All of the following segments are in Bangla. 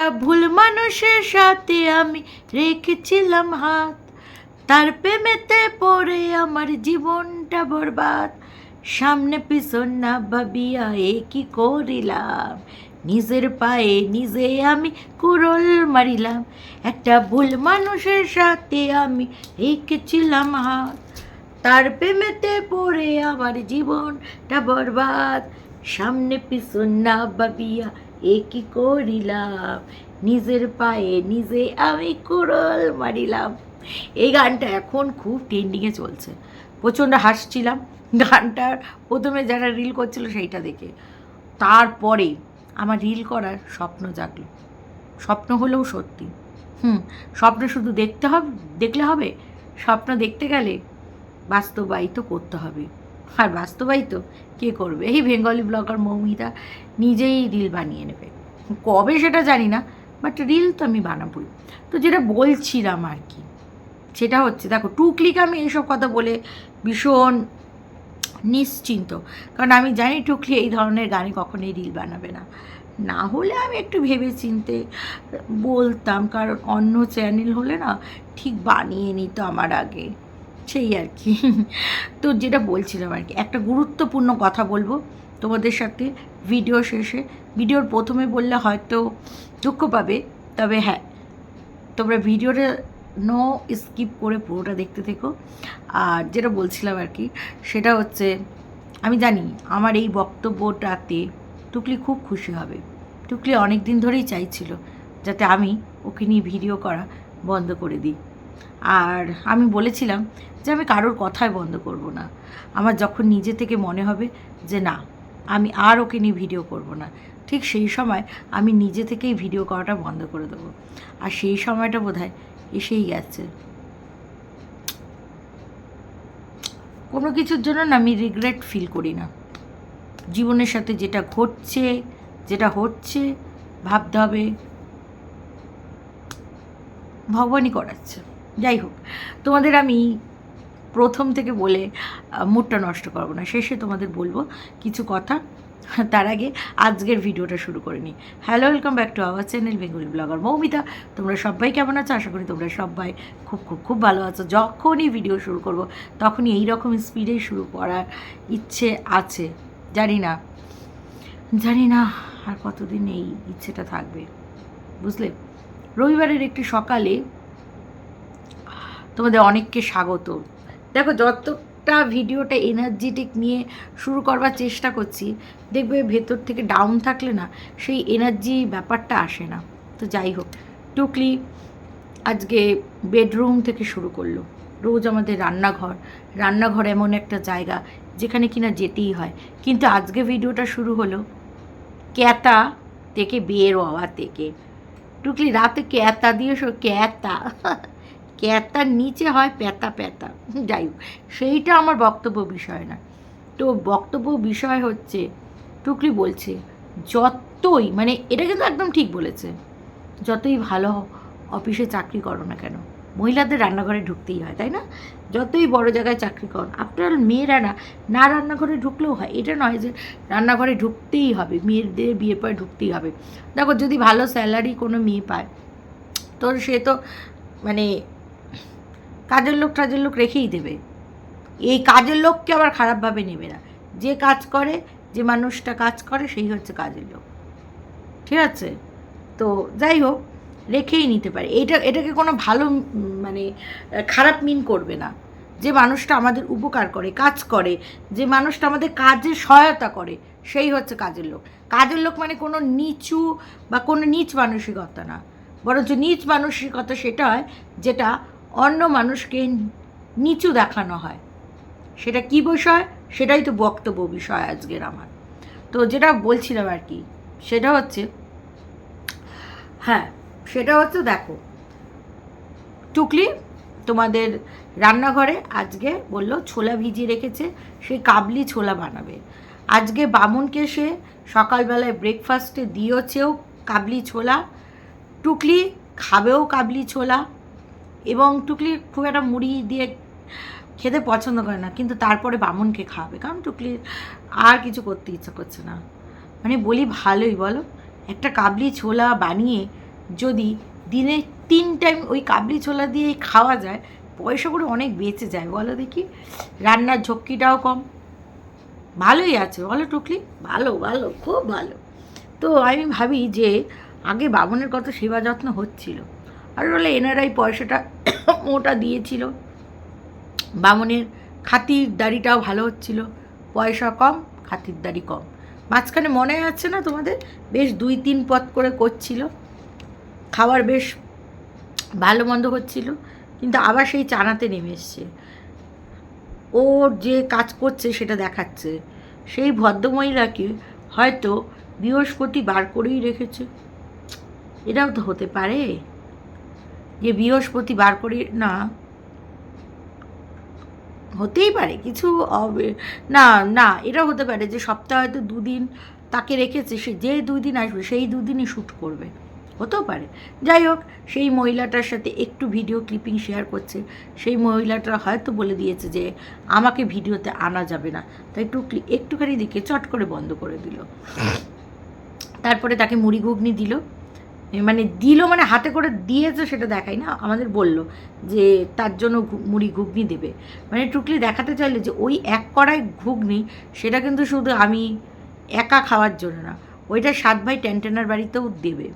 ভুল মানুষের সাথে আমি রেখেছিলাম হাত। তার প্রেমেতে পড়ে আমার জীবনটা বরবাদ। সামনে পিছন না ভাবিয়া এ কি করিলাম? নিজের পায়ে নিজে আমি কুরল মারিলাম। একটা ভুল মানুষের সাথে আমি রেখেছিলাম হাত। তার প্রেমেতে পড়ে আমার জীবনটা বরবাদ। সামনে পিছন না ভাবিয়া এ কি করিলাম? নিজের পায়ে নিজে আমি কুড়ল মারিলাম। এই গানটা এখন খুব ট্রেন্ডিংয়ে চলছে। প্রচণ্ড হাসছিলাম। গানটার প্রথমে যারা রিল করছিল সেইটা দেখে। তারপরে আমার রিল করার স্বপ্ন জাগলো। স্বপ্ন হলেও সত্যি। হুম, স্বপ্ন শুধু দেখতে হবে দেখলে হবে? স্বপ্ন দেখতে গেলে বাস্তবায়িত করতে হবে। আর বাস্তবায়িত? কে করবে? এই বেঙ্গলি ব্লগার মৌমিতা নিজেই রিল বানিয়ে নেবে। কবে সেটা জানি না বাট রিল তো আমি বানাবই। তো যেটা বলছিলাম আর কি, সেটা হচ্ছে, দেখো টু ক্লিক আমি এইসব কথা বলে ভীষণ নিশ্চিন্ত। কারণ আমি জানি টুকলি এই ধরনের গানে কখনোই রিল বানাবে না। না হলে আমি একটু ভেবে চিনতে বলতাম, কারণ অন্য চ্যানেল হলে না ঠিক বানিয়ে নিত আমার আগে। সেই আর কি। তো যেটা বলছিলাম আর কি, একটা গুরুত্বপূর্ণ কথা বলব তোমাদের সাথে ভিডিও শেষে। ভিডিওর প্রথমে বললে হয়তো দুঃখ পাবে, তবে হ্যাঁ তোমরা ভিডিওটা নো স্কিপ করে পুরোটা দেখতে থেকো। আর যেটা বলছিলাম আর কি, সেটা হচ্ছে, আমি জানি আমার এই বক্তব্যটাতে টুকলি খুব খুশি হবে। টুকলি অনেক দিন ধরেই চাইছিল যাতে আমি ওকে নিয়ে ভিডিও করা বন্ধ করে দিই। আর আমি বলেছিলাম যে আমি কারোর কথাই বন্ধ করব না। আমার যখন নিজে থেকে মনে হবে যে না, আমি আর ওকে নিয়ে ভিডিও করব না, ঠিক সেই সময় আমি নিজে থেকেই ভিডিও করাটা বন্ধ করে দেবো। আর সেই সময়টা বোধ হয় এসেই গেছে। কোনো কিছুর জন্য না আমি রিগ্রেট ফিল করি না। জীবনের সাথে যেটা ঘটছে, যেটা হচ্ছে, ভাবতে হবে, ভগবানই করাচ্ছে। যাই হোক, তোমাদের আমি প্রথম থেকে বলে মুডটা নষ্ট করব না। শেষে তোমাদের বলব কিছু কথা। তার আগে আজকের ভিডিওটা শুরু করে নিই। Hello welcome back to our channel Bengali blogger Moumita তোমরা সবাই কেমন আছো? আশা করি তোমরা সবাই খুব খুব খুব ভালো আছো। যখনই ভিডিও শুরু করব, তখনই এই রকম স্পিডেই শুরু করার ইচ্ছে আছে। জানি না জানি না আর কতদিন এই ইচ্ছেটা থাকবে। বুঝলে? রবিবারের একটি সকালে তোমাদের অনেককে স্বাগত। দেখো, যতটা ভিডিওটা এনার্জেটিক নিয়ে শুরু করবার চেষ্টা করছি, দেখবে ভেতর থেকে ডাউন থাকলে না, সেই এনার্জি ব্যাপারটা আসে না। তো যাই হোক টুকলি আজকে বেডরুম থেকে শুরু করল। রোজ আমাদের রান্নাঘর। রান্নাঘর এমন একটা জায়গা যেখানে কিনা যেতেই হয়। কিন্তু আজকে ভিডিওটা শুরু হলো ক্যাতা থেকে বের হওয়া থেকে। টুকলি রাতে ক্যাতা দিয়ে শো ক্যাতা। ক্যাতার নিচে হয় প্যাতা প্যাতা। যাই হোক, সেইটা আমার বক্তব্য বিষয় না। তো বক্তব্য বিষয় হচ্ছে টুকলি বলছে, যতই মানে এটা কিন্তু একদম ঠিক বলেছে, যতই ভালো অফিসে চাকরি করো না কেন, মহিলাদের রান্নাঘরে ঢুকতেই হয়, তাই না? যতই বড় জায়গায় চাকরি করো আফটার মেয়েরা না না রান্নাঘরে ঢুকলেও হয়। এটা নয় যে রান্নাঘরে ঢুকতেই হবে, মেয়েদের বিয়ের পরে ঢুকতেই হবে। দেখো, যদি ভালো স্যালারি কোনো মেয়ে পায়, তো সে তো মানে কাজের লোক টাজের লোক রেখেই দেবে। এই কাজের লোককে আবার খারাপভাবে নেবে না। যে কাজ করে, যে মানুষটা কাজ করে, সেই হচ্ছে কাজের লোক। ঠিক আছে? তো যাই হোক, রেখেই নিতে পারে। এটা, এটাকে কোনো ভালো মানে খারাপ মিন করবে না। যে মানুষটা আমাদের উপকার করে, কাজ করে, যে মানুষটা আমাদের কাজে সহায়তা করে, সেই হচ্ছে কাজের লোক। কাজের লোক মানে কোনো নিচু বা কোনো নিচ মানসিকতা না। বরঞ্চ নিচ মানসিকতা সেটা হয় যেটা অন্য মানুষকে নিচু দেখানো হয়। সেটা কি বিষয়? সেটাই তো বক্তব্য বিষয় আজকের আমার। তো যেটা বলছিলাম আর কি, সেটা হচ্ছে হ্যাঁ সেটা হচ্ছে দেখো, টুকলি তোমাদের রান্নাঘরে আজকে বলল ছোলা ভিজিয়ে রেখেছে সেই কাবলি ছোলা বানাবে। আজকে বামুনকে সে সকালবেলায় ব্রেকফাস্টে দিয়েছেও কাবলি ছোলা, টুকলি খাবেও কাবলি ছোলা এবং টুকলি খুব একটা মুড়ি দিয়ে খেতে পছন্দ করে না, কিন্তু তারপরে বামুনকে খাওয়াবে। কারণ টুকলির আর কিছু করতে ইচ্ছা করছে না। মানে বলি ভালোই, বলো। একটা কাবলি ছোলা বানিয়ে যদি দিনে তিন টাইম ওই কাবলি ছোলা দিয়ে খাওয়া যায়, পয়সা করে অনেক বেঁচে যায়, বলো দেখি। রান্নার ঝক্কিটাও কম। ভালোই আছে, বলো টুকলি। ভালো ভালো, খুব ভালো। তো আমি ভাবি যে আগে বামনের কত সেবা যত্ন হচ্ছিল। আর বলে এনারাই পয়সাটা ওটা দিয়েছিল। বামনের খাতির দাড়িটাও ভালো হচ্ছিল। পয়সা কম, খাতির দাড়ি কম। মাঝখানে মনে আছে না তোমাদের? বেশ দুই তিন পথ করে করছিল। খাবার বেশ ভালো মন্দ হচ্ছিল। কিন্তু আবার সেই চানাতে নেমে এসছে। ওর যে কাজ করছে সেটা দেখাচ্ছে। সেই ভদ্রমহিলাকে হয়তো বৃহস্পতি বার করেই রেখেছে। এটাও তো হতে পারে। যে বৃহস্পতি বার করে না। হতেই পারে কিছু হবে- না না এটা হতে পারে যে সপ্তাহে হয়তো দুদিন তাকে রেখেছে সে যে দুই দিন আসবে সেই দুদিনই শ্যুট করবে। হতেও পারে। যাই হোক সেই মহিলাটার সাথে একটু ভিডিও ক্লিপিং শেয়ার করছে। সেই মহিলাটা হয়তো বলে দিয়েছে যে আমাকে ভিডিওতে আনা যাবে না। তাই একটু একটুখানি দিকে চট করে বন্ধ করে দিল। তারপরে তাকে মুড়ি ঘুগনি দিল। মানে দিল মানে হাতে করে দিয়েছে সেটা দেখাই না, আমাদের বলল যে তার জন্য মুড়ি ঘুগনি দেবে। মানে টুকলি দেখাতে চাইলে যে ওই এক কড়াই ঘুগনি, সেটা কিন্তু শুধু আমি একা খাওয়ার জন্য না, ওইটা সাত ভাই ট্যান্টেনার বাড়িতেও দেবে।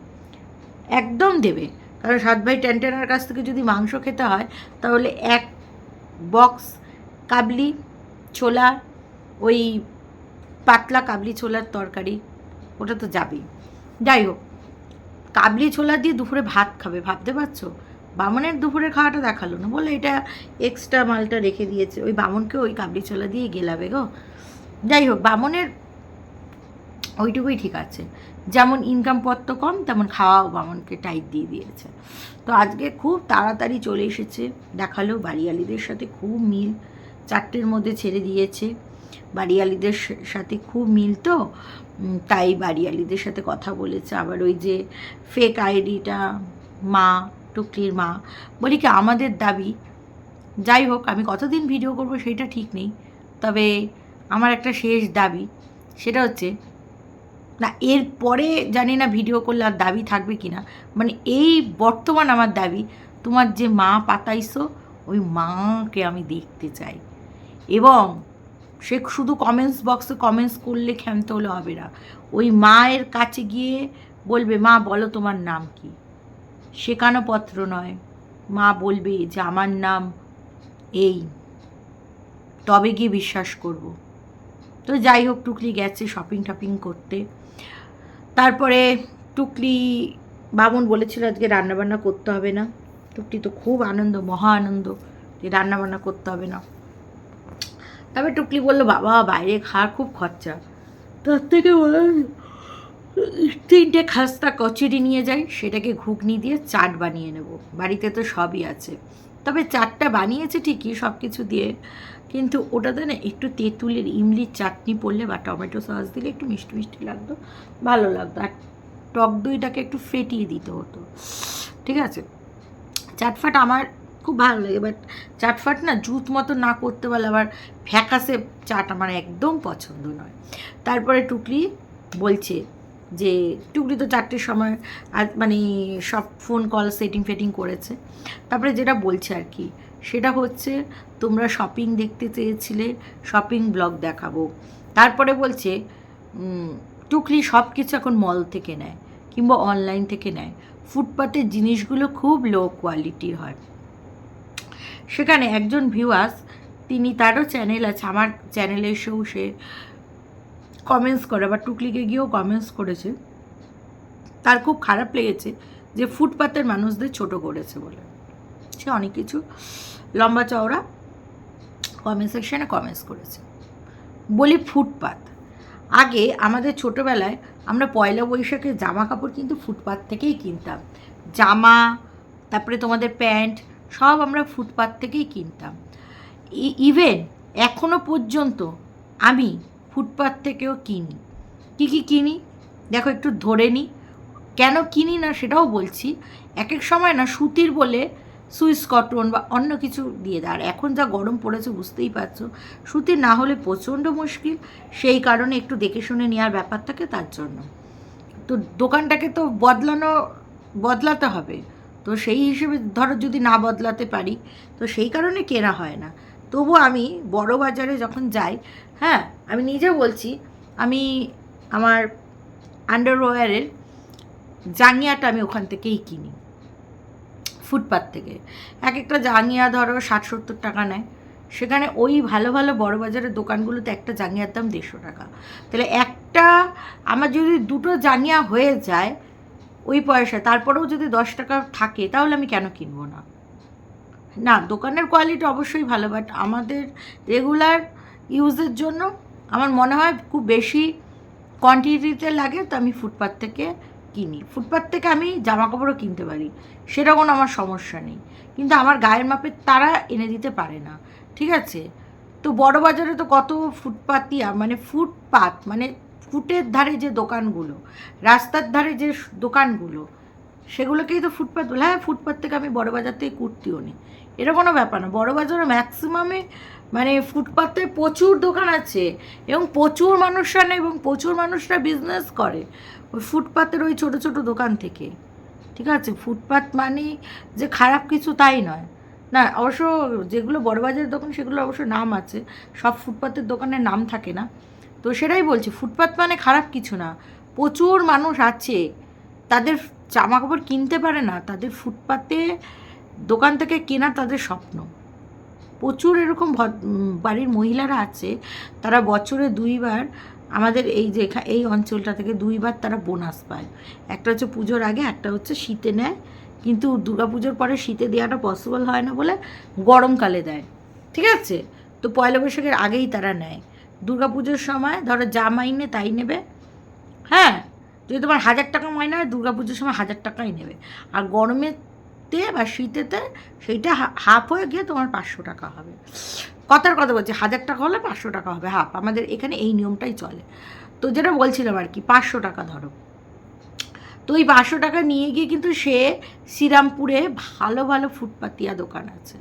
একদম দেবে। কারণ সাত ভাই ট্যান্টেনার কাছ থেকে যদি মাংস খেতে হয়, তাহলে এক বক্স কাবলি ছোলা, ওই পাতলা কাবলি ছোলার তরকারি, ওটা তো যাবেই। যাই হোক কাবলি ছোলা দিয়ে দুপুরে ভাত খাবে, ভাবতে পারছ? বামনের দুপুরে খাওয়াটা দেখাল না, বলে এটা এক্সট্রা মালটা রেখে দিয়েছে। ওই বামনকে ওই কাবলি ছোলা দিয়ে গেলাবে গো। যাই হোক, বামনের ওইটুকুই ঠিক আছে। যেমন ইনকাম পত্র কম, তেমন খাওয়াও বামনকে টাইট দিয়ে দিয়েছে। তো আজকে খুব তাড়াতাড়ি চলে এসেছে, দেখাল বাড়িয়ালিদের সাথে খুব মিল, চারটের মধ্যে ছেড়ে দিয়েছে। বাড়িয়ালিদের সাথে খুব মিল তো? তাই বাড়িয়ালিদের সাথে কথা বলেছে। আবার ওই যে ফেক আইডিটা মা, টুকলির মা, বলি কি আমাদের দাবি। যাই হোক, আমি কতদিন ভিডিও করব সেটা ঠিক নেই। তবে আমার একটা শেষ দাবি, সেটা হচ্ছে, না, এর পরে জানি না ভিডিও করলে আর দাবি থাকবে কি না মানে এই বর্তমান আমার দাবি, তোমার যে মা পাতাইছো, ওই মাকে আমি দেখতে চাই। এবং সে শুধু কমেন্টস বক্সে কমেন্টস করলে ক্ষান্ত হলে হবে না ওই মায়ের কাছে গিয়ে বলবে, মা, বলো তোমার নাম কি? শেখানো পত্র নয়। মা বলবে, যে আমার নাম এই। তবে গিয়ে বিশ্বাস করব। তো যাই হোক, টুকলি গেছে শপিং টপিং করতে। তারপরে টুকলি বামুন বলেছিল আজকে রান্নাবান্না করতে হবে না। টুকলি তো খুব আনন্দ, মহা আনন্দ যে রান্নাবান্না করতে হবে না। তবে টুকলি বলল, বাবা, বাইরে খাওয়ার খুব খরচা। তার থেকে তিনটে খাস্তা কচুরি নিয়ে যাই, সেটাকে ঘুগনি দিয়ে চাট বানিয়ে নেব। বাড়িতে তো সবই আছে। তবে চাটটা বানিয়েছে ঠিকই সব কিছু দিয়ে, কিন্তু ওটাতে না একটু তেঁতুলের ইমলির চাটনি পড়লে বা টমেটো সস দিলে একটু মিষ্টি মিষ্টি লাগতো, ভালো লাগতো। আর টক দইটাকে একটু ফেটিয়ে দিতে হতো। ঠিক আছে? চাটফাট আমার খুব ভালো লাগে। বাট চাটফাট না জুত মতো না করতে পারলে আবার ফ্যাকাসে চাট আমার একদম পছন্দ নয়। তারপরে টুকলি বলছে যে টুকলি তো চারটের সময় আজ মানে সব ফোন কল সেটিং ফেটিং করেছে। তারপরে যেটা বলছে আর কি, সেটা হচ্ছে তোমরা শপিং দেখতে চেয়েছিলে শপিং ব্লগ দেখাবো। তারপরে বলছে টুকলি সব কিছু এখন মল থেকে নেয় কিংবা অনলাইন থেকে নেয়। ফুটপাতের জিনিসগুলো খুব লো কোয়ালিটির হয়। সেখানে একজন ভিউয়ার্স তিনি তারও চ্যানেল আছে, আমার চ্যানেলে এসেও সে কমেন্টস করে বা টুকলিকে গিয়েও কমেন্টস করেছে। তার খুব খারাপ লেগেছে যে ফুটপাতের মানুষদের ছোট করেছে বলে। সে অনেক কিছু লম্বা চওড়া কমেন্ট সেকশনে কমেন্টস করেছে। বলি ফুটপাত। আগে আমাদের ছোটোবেলায় আমরা পয়লা বৈশাখের জামা কাপড় কিন্তু ফুটপাত থেকেই কিনতাম। জামা, তারপরে তোমাদের প্যান্ট সব আমরা ফুটপাত থেকেই কিনতাম। ইভেন এখনও পর্যন্ত আমি ফুটপাত থেকেও কিনি। কী কী কিনি? দেখো একটু ধরে নিই কেন কিনি না সেটাও বলছি। এক এক সময় না সুতির বলে সুইস কটন বা অন্য কিছু দিয়ে দেয়। আর এখন যা গরম পড়েছে বুঝতেই পারছ। সুতির না হলে প্রচণ্ড মুশকিল। সেই কারণে একটু দেখে শুনে নেওয়ার ব্যাপার থাকে তার জন্য। তো দোকানটাকে তো বদলানো, বদলাতে হবে। তো সেই হিসেবে ধরো যদি না বদলাতে পারি, তো সেই কারণে কেনা হয় না। তবু আমি বড় বাজারে যখন যাই হ্যাঁ আমি নিজে বলছি, আমি আমার আন্ডারওয়্যারের জাঙ্গিয়াটা আমি ওখান থেকেই কিনি ফুটপাথ থেকে। এক একটা জাঙ্গিয়া ধরো ষাট সত্তর টাকা নেয়, সেখানে ওই ভালো ভালো বড় বাজারের দোকানগুলোতে একটা জাঙ্গিয়ার দাম দেড়শো টাকা। তাহলে একটা, আমার যদি দুটো জাঙ্গিয়া হয়ে যায় ওই পয়সা, তারপরেও যদি দশ টাকা থাকে, তাহলে আমি কেন কিনবো না? না, দোকানের কোয়ালিটি অবশ্যই ভালো বাট আমাদের রেগুলার ইউজের জন্য আমার মনে হয় খুব বেশি কোয়ান্টিটিতে লাগে তো আমি ফুটপাথ থেকে কিনি। ফুটপাথ থেকে আমি জামা কাপড়ও কিনতে পারি, সেটা কোনো আমার সমস্যা নেই। কিন্তু আমার গায়ের মাপের তারা এনে দিতে পারে না, ঠিক আছে? তো বড় বাজারে তো কত ফুটপাতিয়া মানে ফুটপাত মানে ফুটের ধারে যে দোকানগুলো, রাস্তার ধারে যে দোকানগুলো, সেগুলোকেই তো ফুটপাথ বলে হ্যাঁ ফুটপাথ থেকে আমি বড় বাজার থেকে কুর্তিও নিই। এটা কোনো ব্যাপার না। বড় বাজারে ম্যাক্সিমামে মানে ফুটপাথে প্রচুর দোকান আছে এবং প্রচুর মানুষরা নেই এবং প্রচুর মানুষরা বিজনেস করে ওই ফুটপাতের ওই ছোটো ছোটো দোকান থেকে। ঠিক আছে? ফুটপাথ মানে যে খারাপ কিছু তাই নয়। না, অবশ্য যেগুলো বড় বাজারের দোকান সেগুলো অবশ্য নাম আছে। সব ফুটপাথের দোকানের নাম থাকে না। তো সেটাই বলছি, ফুটপাত মানে খারাপ কিছু না। প্রচুর মানুষ আছে, তাদের জামা কাপড় কিনতে পারে না, তাদের ফুটপাতে দোকান থেকে কেনা তাদের স্বপ্ন। প্রচুর এরকম বাড়ির মহিলারা আছে, তারা বছরে দুইবার আমাদের এই যে এই অঞ্চলটা থেকে দুইবার তারা বোনাস পায়। একটা হচ্ছে পুজোর আগে, একটা হচ্ছে শীতে নেয়, কিন্তু দুর্গাপুজোর পরে শীতে দেওয়াটা পসিবল হয় না বলে গরমকালে দেয়। ঠিক আছে? তো পয়লা বৈশাখের আগেই তারা নেয়। দুর্গাপুজোর সময়, ধরো যা মাইনে তাই নেবে। হ্যাঁ যদি তোমার হাজার টাকা মাইনে হয়, দুর্গাপুজোর সময় হাজার টাকাই নেবে। আর গরমেতে বা শীতেতে সেইটা হাফ হয়ে গিয়ে তোমার পাঁচশো টাকা হবে। কথার কথা বলছি, হাজার টাকা হলে পাঁচশো টাকা হবে হাফ আমাদের এখানে এই নিয়মটাই চলে। তো যেটা বলছিলাম আর কি, পাঁচশো টাকা ধরো। তো ওই পাঁচশো টাকা নিয়ে গিয়ে কিন্তু সে শ্রীরামপুরে ভালো ভালো ফুটপাতিয়া দোকান আছে।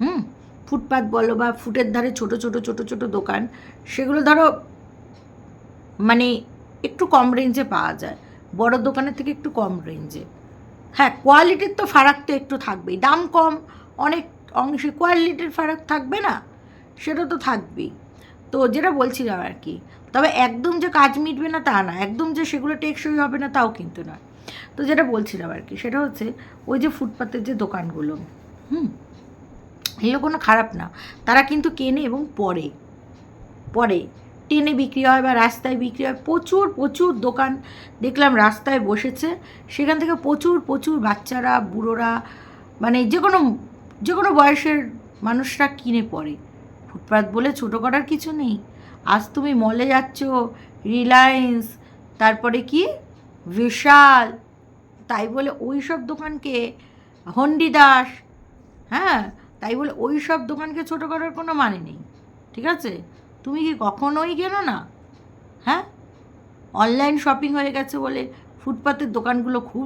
হুম? ফুটপাত বলো বা ফুটের ধারে ছোট ছোট ছোট ছোট দোকান, সেগুলো ধরো মানে একটু কম রেঞ্জে পাওয়া যায়। বড় দোকানের থেকে একটু কম রেঞ্জে হ্যাঁ কোয়ালিটির তো ফারাক তো একটু থাকবেই। দাম কম, অনেক অংশে কোয়ালিটির ফারাক থাকবে না, সেটা তো থাকবেই। তো যেটা বলছিলাম আর কি, তবে একদম যে কাজ মিটবে না তা না, একদম যে সেগুলো টেকসই হবে না তাও কিন্তু নয়। তো যেটা বলছিলাম আর কি, সেটা হচ্ছে ওই যে ফুটপাতের যে দোকানগুলো, হুম? এগুলো কোনো খারাপ না। তারা কিন্তু কেনে এবং পরে। পরে টেনে বিক্রি হয় বা রাস্তায় বিক্রি হয়। প্রচুর প্রচুর দোকান দেখলাম রাস্তায় বসেছে। সেখান থেকে প্রচুর প্রচুর বাচ্চারা, বুড়োরা মানে যে কোনো যে কোনো বয়সের মানুষরা কিনে পড়ে ফুটপাত বলে ছোটো করার কিছু নেই। আজ তুমি মলে যাচ্ছ, রিলায়েন্স, তারপরে কি? বিশাল তাই বলে ওই সব দোকানকে হন্ডিদাস হ্যাঁ? তাই বলে ওই সব দোকানকে ছোটো করার কোনো মানে নেই, ঠিক আছে? তুমি কি কখনোই কেনো না হ্যাঁ? অনলাইন শপিং হয়ে গেছে বলে ফুটপাতের দোকানগুলো খুব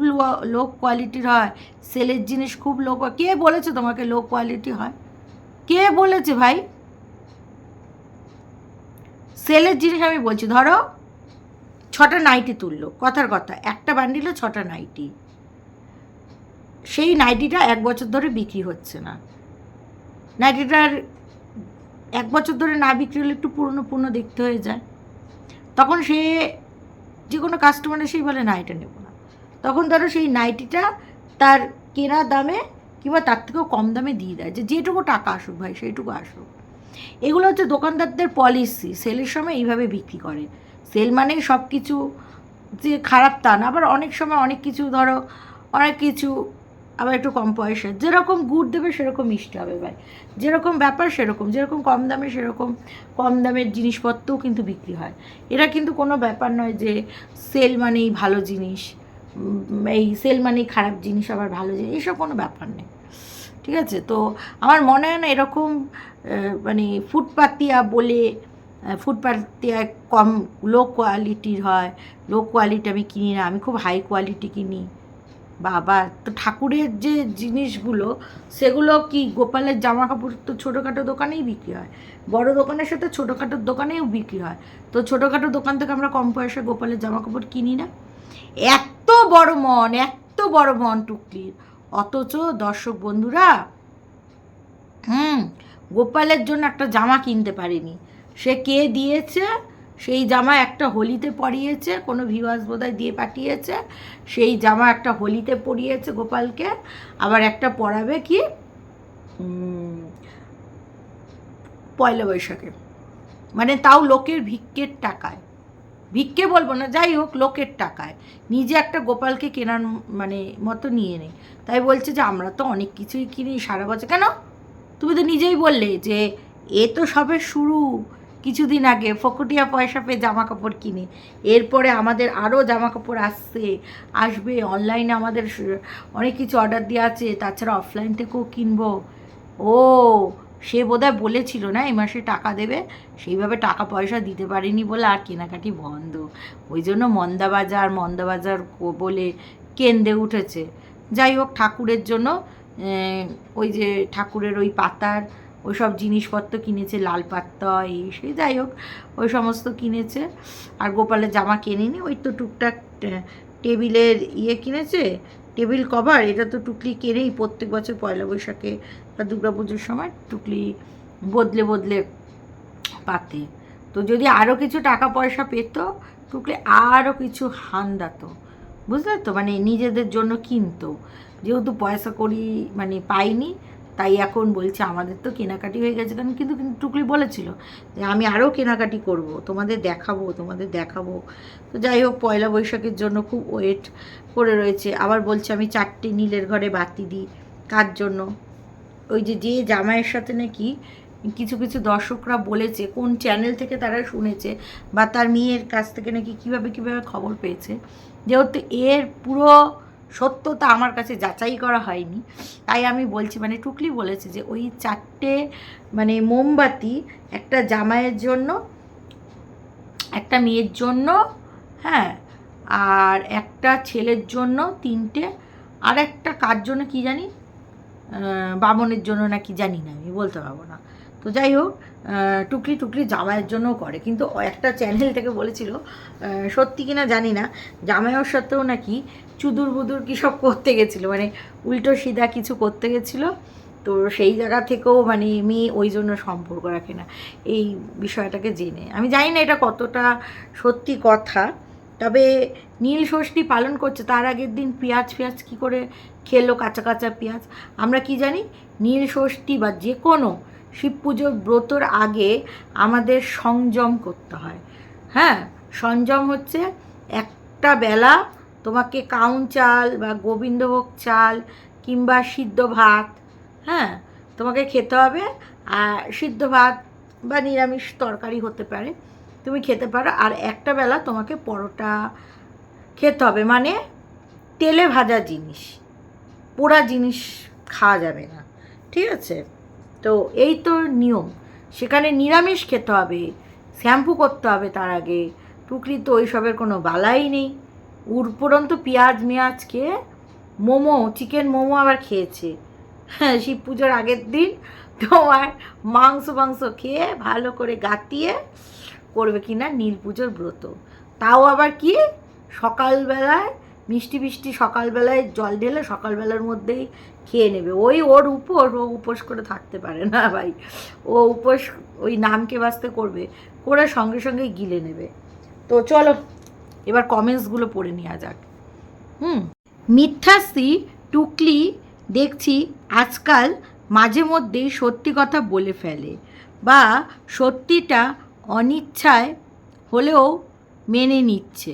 লো কোয়ালিটির হয়, সেলের জিনিস খুব লো কে বলেছে তোমাকে লো কোয়ালিটি হয়? কে বলেছে ভাই? সেলের জিনিস আমি বলছি, ধরো ছটা নাইটি তুললো, কথার কথা, একটা বান্ডিলে ছটা নাইটি। সেই নাইটিটা এক বছর ধরে বিক্রি হচ্ছে না। নাইটিটার এক বছর ধরে না বিক্রি হলে একটু পুরনো পুরনো দেখতে হয়ে যায়। তখন সে যে কোনো কাস্টমার এসেই বলে, না, এটা নেব না। তখন ধরো সেই নাইটিটা তার কেনা দামে কিংবা তার থেকেও কম দামে দিয়ে দেয়। যে যেটুকু টাকা আসুক ভাই, সেইটুকু আসুক। এগুলো হচ্ছে দোকানদারদের পলিসি সেলের সময় এইভাবে বিক্রি করে। সেল মানেই সব কিছু যে খারাপ তা না, আবার অনেক সময় অনেক কিছু ধরো, অনেক কিছু আবার একটু কম পয়সা। যেরকম গুড় দেবে সেরকম মিষ্টি হবে ভাই। যেরকম ব্যাপার সেরকম, যেরকম কম দামে সেরকম কম দামের জিনিসপত্রও কিন্তু বিক্রি হয়। এটা কিন্তু কোনো ব্যাপার নয় যে সেল মানেই ভালো জিনিস এই সেল মানেই খারাপ জিনিস, আবার ভালো জিনিস এইসব কোনো ব্যাপার নেই। ঠিক আছে? তো আমার মনে হয় না এরকম মানে ফুটপাতিয়া বলে ফুটপাতিয়া কম লো কোয়ালিটির হয়। লো কোয়ালিটি আমি কিনি না, আমি খুব হাই কোয়ালিটি কিনি। বাবা, তো ঠাকুরের যে জিনিসগুলো, সেগুলো কি গোপালের জামা কাপড় তো ছোটোখাটো দোকানেই বিক্রি হয়? বড় দোকানের সাথে ছোটোখাটো দোকানেও বিক্রি হয়। তো ছোটোখাটো দোকান থেকে আমরা কম পয়সা গোপালের জামা কাপড় কিনি না? এত বড় মন, এত বড় মন টুকলির অথচ দর্শক বন্ধুরা, হুম, গোপালের জন্য একটা জামা কিনতে পারেনি। সে কে দিয়েছে? সেই জামা একটা হোলিতে পরিয়েছে, কোনো ভিউয়ার্স বোধহয় দিয়ে পাঠিয়েছে। সেই জামা একটা হোলিতে পরিয়েছে গোপালকে, আবার একটা পরাবে কি? পয়লা বৈশাখে। মানে তাও লোকের ভিক্ষের টাকায়। ভিক্ষে বলব না, যাই হোক, লোকের টাকায়। নিজে একটা গোপালকে কেনার মানে মতো নিয়ে নেই। তাই বলছে যে, আমরা তো অনেক কিছুই কিনি সারা বছর। কেন? তুমি তো নিজেই বললে যে, এ তো সবে শুরু। কিছুদিন আগে ফকটিয়া পয়সা পেয়ে জামা কাপড় কিনে। এরপরে আমাদের আরও জামা কাপড় আসছে, আসবে অনলাইনে আমাদের অনেক কিছু অর্ডার দেওয়া আছে, তাছাড়া অফলাইন থেকেও কিনবো। ও, সে বোধহয় বলেছিল না এই মাসে টাকা দেবে? সেইভাবে টাকা পয়সা দিতে পারেনি বলে আর কেনাকাটি বন্ধ। ওই জন্য মন্দাবাজার মন্দাবাজার বলে কেন্দ্রে উঠেছে। যাই হোক, ঠাকুরের জন্য ওই যে ঠাকুরের ওই পাতার ওই সব জিনিসপত্র কিনেছে, লাল পাত্তা, এই সে যাই হোক, ওই সমস্ত কিনেছে। আর গোপালের জামা কেনেনি, ওই তো টুকটাক টেবিলের ইয়ে কিনেছে, টেবিল কভার, এটা তো টুকলি কেনেই প্রত্যেক বছর পয়লা বৈশাখে বা দুর্গা পুজোর সময় টুকলি বদলে বদলে পাতে। তো যদি আরও কিছু টাকা পয়সা পেত, টুকলি আরও কিছু হান্দাতো বুঝলে তো? মানে নিজেদের জন্য কিনতো। যেহেতু পয়সা করি মানে পাইনি তাই এখন বলছে, আমাদের তো কেনাকাটি হয়ে গেছে। কারণ কিন্তু কিন্তু টুকলি বলেছিল যে, আমি আরও কেনাকাটি করব, তোমাদের দেখাবো তোমাদের দেখাবো। তো যাই হোক, পয়লা বৈশাখের জন্য খুব ওয়েট করে রয়েছে। আবার বলছে, আমি চারটে নীলের ঘরে বাতি দিই, কার জন্য? ওই যে যে জামাইয়ের সাথে নাকি কিছু কিছু দর্শকরা বলেছে, কোন চ্যানেল থেকে তারা শুনেছে বা তার মেয়ের কাছ থেকে নাকি কীভাবে কীভাবে খবর পেয়েছে। যেহেতু এর পুরো সত্যতা আমার কাছে যাচাই করা হয়নি। তাই আমি বলছি মানে টুকলি বলেছে যে ওই চারটে মানে মোমবাতি একটা জামাইয়ের জন্য, একটা মেয়ের জন্য হ্যাঁ আর একটা ছেলের জন্য তিনটে, আর একটা কার জন্য কি জানি? বামনের জন্য নাকি জানি না, আমি বলতে পারব না। তো যাই হোক আহ, টুকলি টুকলি জামাইয়ের জন্যও করে। কিন্তু একটা চ্যানেল থেকে বলেছিল সত্যি কিনা জানি না জামাইয়ের সাথেও নাকি চুদুর বুদুর কী সব করতে গেছিল মানে উল্টো সিধা কিছু করতে গেছিল। তো সেই জায়গা থেকেও মানে মেয়ে ওই জন্য সম্পর্ক রাখে না। এই বিষয়টাকে জেনে। আমি জানি না এটা কতটা সত্যি কথা তবে নীল ষষ্ঠী পালন করছে তার আগের দিন পেঁয়াজ পেঁয়াজ কী করে খেলো কাঁচা কাঁচা পেঁয়াজ। আমরা কি জানি নীল ষষ্ঠী বা যে কোনো শিব পুজোর ব্রতর আগে আমাদের সংযম করতে হয়। হ্যাঁ? সংযম হচ্ছে একটা বেলা তোমাকে কাউন চাল বা গোবিন্দভোগ চাল কিংবা সিদ্ধ ভাত হ্যাঁ? তোমাকে খেতে হবে। আর সিদ্ধ ভাত বা নিরামিষ তরকারি হতে পারে, তুমি খেতে পারো। আর একটা বেলা তোমাকে পরোটা খেতে হবে। মানে তেলে ভাজা জিনিস, পোড়া জিনিস খাওয়া যাবে না। ঠিক আছে? তো এই তো নিয়ম। সেখানে নিরামিষ খেতে হবে, শ্যাম্পু করতে হবে তার আগে। টুকরি তো ওইসবের কোনো বালাই নেই। উপরন্ত পেঁয়াজ, মেয়াজ খেয়ে মোমো, চিকেন মোমো আবার খেয়েছে। হ্যাঁ শিব পুজোর আগের দিন তোমার মাংস মাংস খেয়ে ভালো করে গাতিয়ে করবে কি না নীল পুজোর ব্রত। তাও আবার কি? সকালবেলায় মিষ্টি মিষ্টি সকালবেলায় জল ঢেলে সকালবেলার মধ্যেই খেয়ে নেবে। ওই ওর উপর, ও উপোস করে থাকতে পারে না ভাই। ও উপোস ওই নামকে বাঁচতে করবে, করে সঙ্গে সঙ্গে গিলে নেবে। তো চলো, এবার কমেন্টসগুলো পড়ে নেওয়া যাক। হুম, মিথ্যাশ্রী, টুকলি দেখছি আজকাল মাঝে মধ্যেই সত্যি কথা বলে ফেলে বা সত্যিটা অনিচ্ছায় হলেও মেনে নিচ্ছে।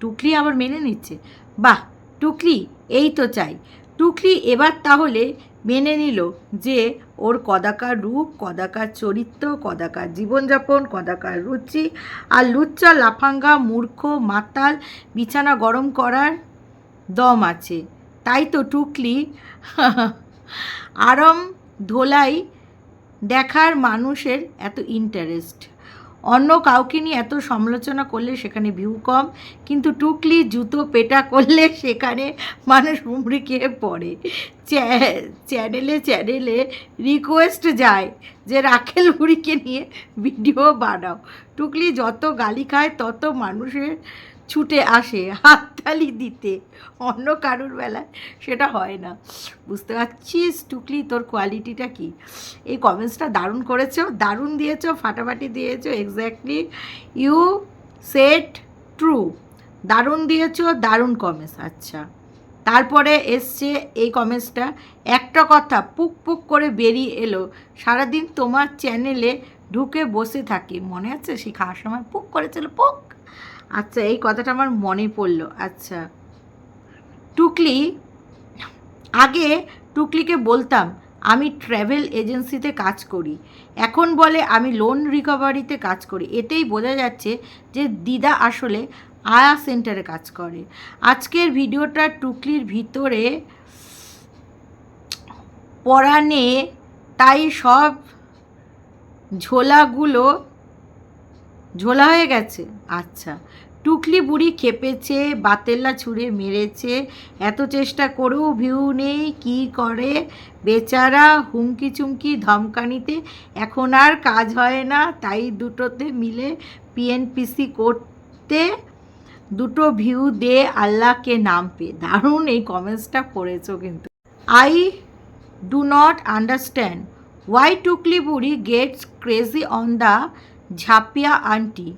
টুকলি আবার মেনে নিচ্ছে। বাহ, টুকলি, এই তো চাই। টুকলি এবার তাহলে মেনে নিল যে ওর কদাকার রূপ, কদাকার চরিত্র, কদাকার জীবনযাপন, কদাকার রুচি আর লুচ্চা, লাফাঙ্গা, মূর্খ, মাতাল, বিছানা গরম করার দম আছে। তাই তো টুকলি আরাম ধোলাই দেখার মানুষের এত ইন্টারেস্ট অন্য কাউকে নিয়ে এত সমালোচনা করলে সেখানে ভিউ কম, কিন্তু টুকলি জুতো পেটা করলে সেখানে মানুষ হুমড়ি খেয়ে পড়ে। চ্যা- চ্যানেলে চ্যানেলে রিকোয়েস্ট যায় যে রাখেল বুড়িকে নিয়ে ভিডিও বানাও। টুকলি যত গালি খায় তত মানুষের ছুটে আসে, হাততালি দিতে। অন্য কারুর বেলায় সেটা হয় না। বুঝতে পারছিস, টুকলি, তোর কোয়ালিটিটা কি? এই কমেন্টসটা দারুণ করেছ, দারুণ দিয়েছ, ফাটাফাটি দিয়েছ এক্স্যাক্টলি ইউ সেট ট্রু দারুণ দিয়েছ, দারুণ কমেন্টস আচ্ছা। তারপরে এসছে এই কমেন্টসটা একটা কথা পুক পুক করে বেরিয়ে এলো, সারাদিন তোমার চ্যানেলে ঢুকে বসে থাকি। মনে আছে? সেই খাওয়ার সময় পুক করেছিল, পুক। আচ্ছা এই কথাটা আমার মনে পড়ল। আচ্ছা। টুকলি, আগে টুকলিকে বলতাম, আমি ট্র্যাভেল এজেন্সিতে কাজ করি। এখন বলে, আমি লোন রিকভারিতে কাজ করি। এতেই বোঝা যাচ্ছে যে দিদা আসলে আয়া সেন্টারে কাজ করে। আজকের ভিডিওটা টুকলির ভিতরে পরাণে তাই সব ঝোলাগুলো, ঝোলা হয়ে গেছে। আচ্ছা। টুকলি বুড়ি খেপেছে, বাতেল্লা ছুঁড়ে মেরেছে। এত চেষ্টা করেও ভিউ নেই, কি করে? বেচারা হুমকি চুমকি ধমকানিতে। এখন আর কাজ হয় না, তাই দুটোতে মিলে পিএনপিসি করতে। দুটো ভিউ দে আল্লাহকে নাম পে দারুণ এই কমেন্টসটা পড়েছো কিন্তু। I do not understand why Tukli Buri gets crazy on the Jhapiya aunty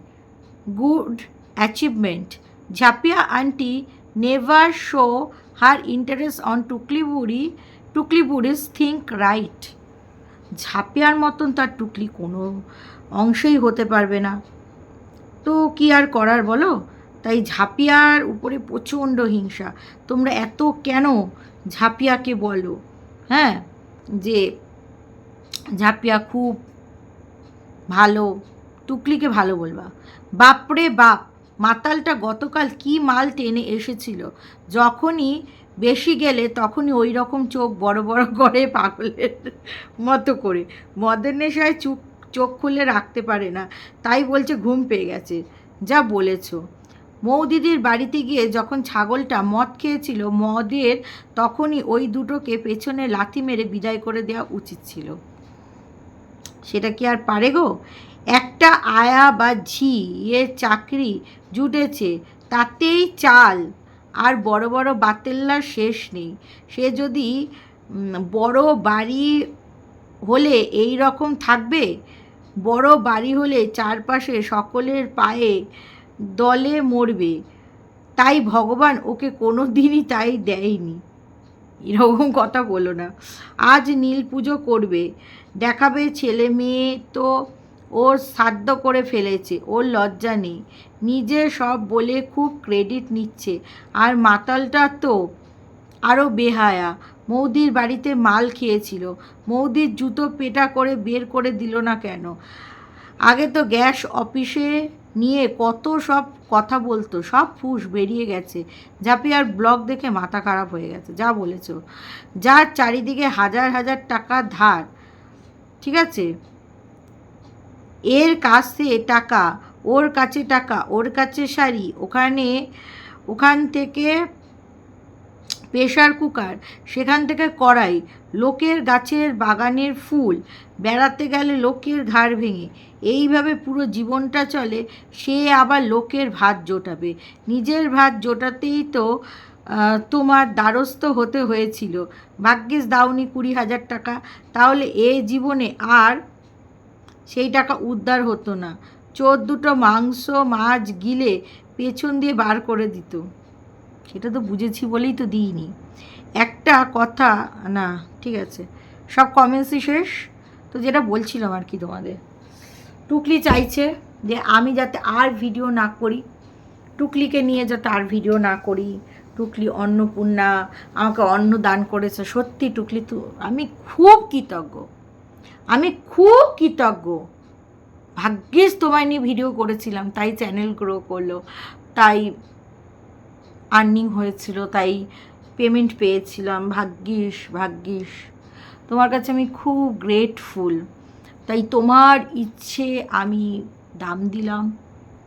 good aunty never show her interest on Tukli Buri Tukli বুড়িস think right ঝাপিয়ার মতন তার টুকলি কোনো অংশই হতে পারবে না। তো কি আর করার বলো? তাই ঝাপিয়ার উপরে প্রচণ্ড হিংসা। তোমরা এত কেন ঝাপিয়াকে বলো? হ্যাঁ যে ঝাপিয়া খুব ভালো, টুকলিকে ভালো বলবা। বাপরে বাপ! মাতালটা গতকাল কি মাল টেনে এসেছিল? যখনই বেশি গেলে তখনই ওই রকম চোখ বড় বড় করে পাগলের মতো করে। মদের নেশায় চুপ, চোখ খুলে রাখতে পারে না। তাই বলছে, ঘুম পেয়ে গেছে। যা বলেছ। মৌদিদির বাড়িতে গিয়ে যখন ছাগলটা মদ খেয়েছিল, মদের তখনই ওই দুটোকে পেছনে লাথি মেরে বিদায় করে দেওয়া উচিত ছিল। সেটা কি আর পারে গো? একটা আয়া বা ঝি এর চাকরি জুটেছে, তাতেই চাল। আর বড় বড় বাতেল্লার শেষ নেই। সে যদি বড় বাড়ি হলে এই রকম থাকবে? বড় বাড়ি হলে চারপাশে সকলের পায়ে দলে মরবে। তাই ভগবান ওকে কোনো দিনই তাই দেয়নি। এরকম কথা বলো না। আজ নীল পুজো করবে। দেখাবে ছেলে মেয়ে তো ওর সাধ্য করে ফেলেছে, ওর লজ্জা নেই। নিজে সব বলে খুব ক্রেডিট নিচ্ছে। আর মাতালটা তো আরও বেহায়া। মৌদির বাড়িতে মাল খেয়েছিল। মৌদির জুতো পেটা করে বের করে দিল না কেন? আগে তো গ্যাস অফিসে নিয়ে কত সব কথা বলতো, সব ফুস বেরিয়ে গেছে। ঝাপিয়ার ব্লগ দেখে মাথা খারাপ হয়ে গেছে, যা বলেছ। যার চারিদিকে হাজার হাজার টাকা ধার, ঠিক আছে? এর কাছে টাকা, ওর কাছে টাকা, ওর কাছে শাড়ি, ওখানে, ওখান থেকে প্রেশার কুকার, সেখান থেকে কড়াই, লোকের গাছের বাগানের ফুল, বেড়াতে গেলে লোকের ঘাড় ভেঙে। এইভাবে পুরো জীবনটা চলে, সে আবার লোকের ভাত জোটাবে। নিজের ভাত জোটাতেই তো তোমার দ্বারস্থ হতে হয়েছিল। ভাগ্যিস দাওনি কুড়ি হাজার টাকা। তাহলে এ জীবনে আর সেই টাকা উদ্ধার হতো না। চোর দুটো মাংস, মাছ, গিলে পেছন দিয়ে বার করে দিত। সেটা তো বুঝেছি বলেই তো দিইনি। একটা কথা, না, ঠিক আছে। সব কমেন্টসই শেষ। তো যেটা বলছিলাম আর কি তোমাদের। টুকলি চাইছে যে আমি যাতে আর ভিডিও না করি। টুকলিকে নিয়ে যাতে আর ভিডিও না করি। টুকলি অন্নপূর্ণা আমাকে অন্ন দান করেছে। সত্যি টুকলি তো আমি খুব কৃতজ্ঞ। আমি খুব কৃতজ্ঞ। ভাগ্যিস তোমায় নিয়ে ভিডিও করেছিলাম, তাই চ্যানেল গ্রো করল, তাই আর্নিং হয়েছিল, তাই পেমেন্ট পেয়েছিলাম। ভাগ্যিস ভাগ্যিস। তোমার কাছে আমি খুব গ্রেটফুল তাই তোমার ইচ্ছে আমি দাম দিলাম,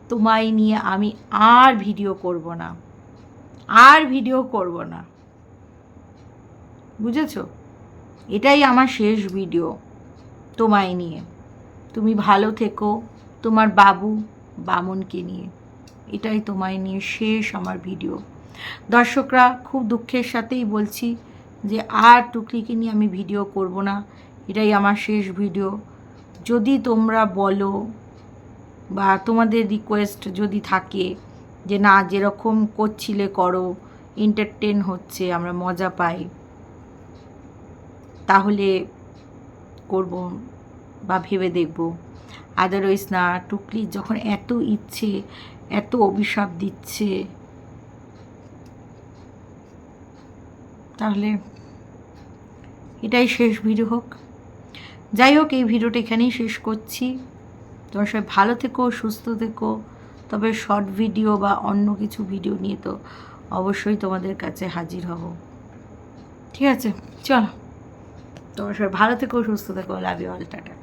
তোমায় নিয়ে আমি আর ভিডিও করব না। আর ভিডিও করব না। বুঝেছ? এটাই আমার শেষ ভিডিও তোমায় নিয়ে। তুমি ভালো থেকো তোমার বাবু বামনকে নিয়ে। এটাই তোমায় নিয়ে শেষ আমার ভিডিও। দর্শকরা, খুব দুঃখের সাথেই বলছি যে আর টুকলিকে নিয়ে আমি ভিডিও করব না। এটাই আমার শেষ ভিডিও। যদি তোমরা বলো বা তোমাদের রিকোয়েস্ট যদি থাকে যে না, যেরকম করছিলে করো এন্টারটেন হচ্ছে, আমরা মজা পাই, তাহলে করব বা ভেবে দেখব। আদারওয়াইজ না টুকলি যখন এত ইচ্ছে, এত অভিশাপ দিচ্ছে, তাহলে এটাই শেষ ভিডিও হোক। যাই হোক, এই ভিডিওটা এখানেই শেষ করছি। তোমার সবাই ভালো থেকো, সুস্থ থেকো। তবে শর্ট ভিডিও বা অন্য কিছু ভিডিও নিয়ে তো অবশ্যই তোমাদের কাছে হাজির হব। ঠিক আছে, চলো। তোমার সবাই ভালো থেকো সুস্থ থেকো লাভ ইউ অল টাটা।